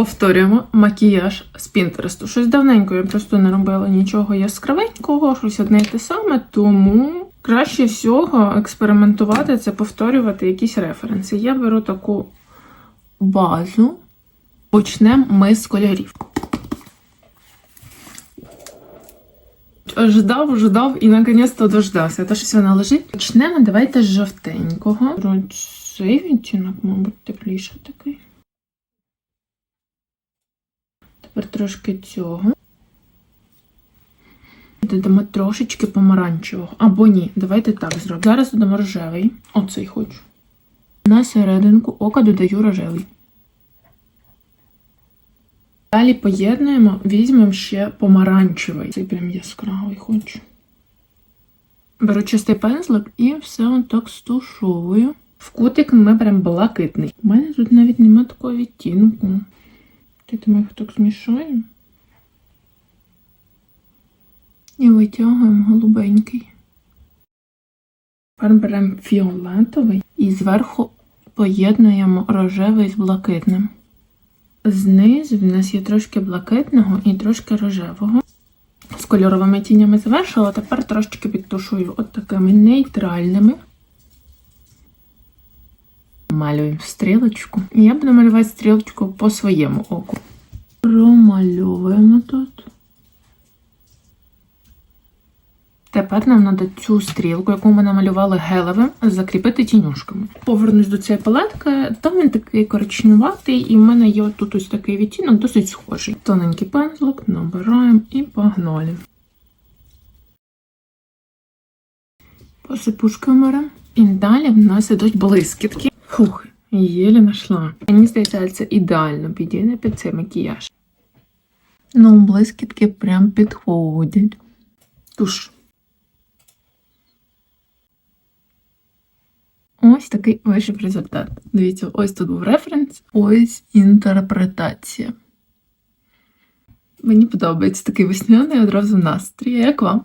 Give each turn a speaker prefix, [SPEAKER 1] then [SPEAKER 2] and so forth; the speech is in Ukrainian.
[SPEAKER 1] Повторюємо макіяж з Пінтересту. Щось давненько я просто не робила нічого яскравенького, щось одне й те саме, тому краще всього експериментувати це повторювати якісь референси. Я беру таку базу. Почнемо ми з кольорів. Ждав, ждав і наконець-то дождався. Те, що вона лежить. Почнемо, давайте з жовтенького. Цей відтінок, мабуть, тепліше такий. Тепер трошки цього. Додамо трошечки помаранчевого. Або ні, давайте так зробимо. Зараз додамо рожевий. Оцей хочу. На серединку ока додаю рожевий. Далі поєднуємо, візьмемо ще помаранчевий. Цей прям яскравий хочу. Беру чистий пензлик і все отак стушовую. В кутик ми прям блакитний. У мене тут навіть немає такого відтінку. Ти ми їх так змішаємо. І витягуємо голубенький. Тепер беремо фіолетовий і зверху поєднуємо рожевий з блакитним. Знизу в нас є трошки блакитного і трошки рожевого. З кольоровими тінями завершила, тепер трошечки підтушую от такими нейтральними. Малюємо стрілочку. Я буду малювати стрілочку по своєму оку. Промальовуємо тут. Тепер нам треба цю стрілку, яку ми намалювали гелевим, закріпити тінюшками. Повернусь до цієї палетки. Там він такий коричневатий, і в мене є тут ось такий відтінок, досить схожий. Тоненький пензлик, набираємо і погнали. Посипушками беремо. І далі в нас ідуть блискітки. Фух, єлі знайшла. Мені здається, це ідеально підійде під цей макіяж. Ну, блискітки прям підходять. Туш. Ось такий вийшов результат. Дивіться, ось тут був референс, ось інтерпретація. Мені подобається такий весняний одразу настрій. Як вам?